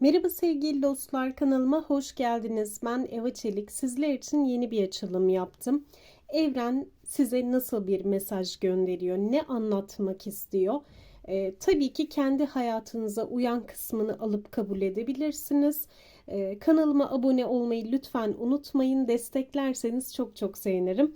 Merhaba sevgili dostlar kanalıma hoş geldiniz. Ben Eva Çelik. Sizler için yeni bir açılım yaptım. Evren size nasıl bir mesaj gönderiyor? Ne anlatmak istiyor? Ee, tabii ki kendi hayatınıza uyan kısmını alıp kabul edebilirsiniz. Ee, kanalıma abone olmayı lütfen unutmayın. Desteklerseniz çok çok sevinirim.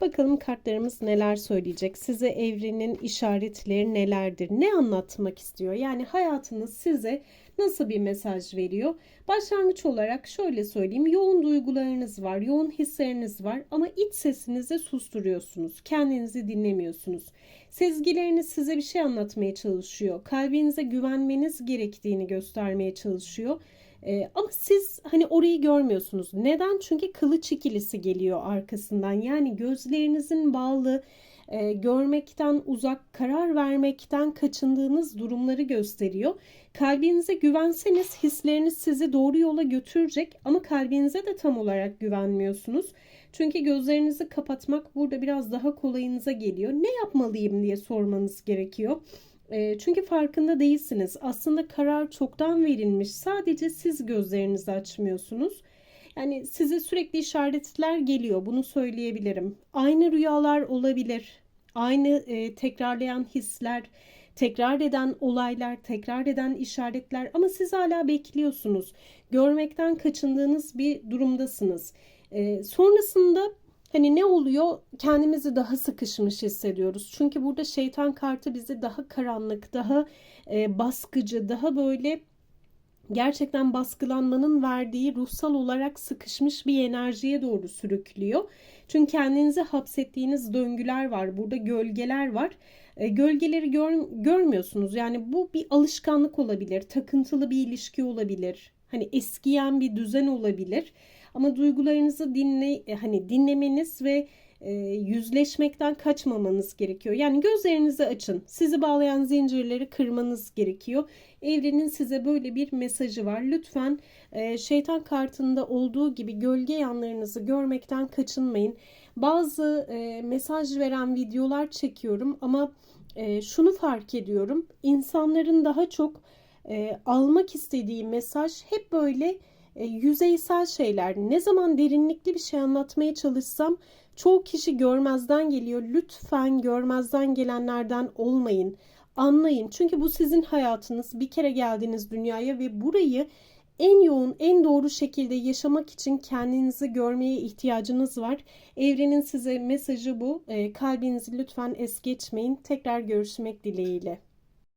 Bakalım kartlarımız neler söyleyecek? Size evrenin işaretleri nelerdir? Ne anlatmak istiyor? Yani hayatınız size nasıl bir mesaj veriyor? Başlangıç olarak şöyle söyleyeyim. Yoğun duygularınız var, yoğun hisleriniz var ama iç sesinizi susturuyorsunuz. Kendinizi dinlemiyorsunuz. Sezgileriniz size bir şey anlatmaya çalışıyor. Kalbinize güvenmeniz gerektiğini göstermeye çalışıyor. Ee, ama siz hani orayı görmüyorsunuz. Neden? Çünkü kılıç ikilisi geliyor arkasından. Yani gözlerinizin bağlı, e, görmekten uzak, karar vermekten kaçındığınız durumları gösteriyor. Kalbinize güvenseniz hisleriniz sizi doğru yola götürecek ama kalbinize de tam olarak güvenmiyorsunuz. Çünkü gözlerinizi kapatmak burada biraz daha kolayınıza geliyor. Ne yapmalıyım diye sormanız gerekiyor. Çünkü farkında değilsiniz. Aslında karar çoktan verilmiş. Sadece siz gözlerinizi açmıyorsunuz. Yani size sürekli işaretler geliyor. Bunu söyleyebilirim. Aynı rüyalar olabilir. Aynı e, tekrarlayan hisler, tekrar eden olaylar, tekrar eden işaretler ama siz hala bekliyorsunuz. Görmekten kaçındığınız bir durumdasınız. E, sonrasında Hani ne oluyor? Kendimizi daha sıkışmış hissediyoruz. Çünkü burada şeytan kartı bizi daha karanlık, daha e, baskıcı, daha böyle gerçekten baskılanmanın verdiği ruhsal olarak sıkışmış bir enerjiye doğru sürüklüyor. Çünkü kendinizi hapsettiğiniz döngüler var. Burada gölgeler var. E, gölgeleri gör, görmüyorsunuz. Yani bu bir alışkanlık olabilir, takıntılı bir ilişki olabilir. Hani eskiyen bir düzen olabilir. Ama duygularınızı dinle e, hani dinlemeniz ve e, yüzleşmekten kaçmamanız gerekiyor. Yani gözlerinizi açın. Sizi bağlayan zincirleri kırmanız gerekiyor. Evrenin size böyle bir mesajı var. Lütfen e, şeytan kartında olduğu gibi gölge yanlarınızı görmekten kaçınmayın. Bazı e, mesaj veren videolar çekiyorum ama e, şunu fark ediyorum. İnsanların daha çok e, almak istediği mesaj hep böyle e, yüzeysel şeyler. Ne zaman derinlikli bir şey anlatmaya çalışsam çoğu kişi görmezden geliyor. Lütfen görmezden gelenlerden olmayın. Anlayın. Çünkü bu sizin hayatınız. Bir kere geldiniz dünyaya ve burayı en yoğun, en doğru şekilde yaşamak için kendinizi görmeye ihtiyacınız var. Evrenin size mesajı bu. E, kalbinizi lütfen es geçmeyin. Tekrar görüşmek dileğiyle.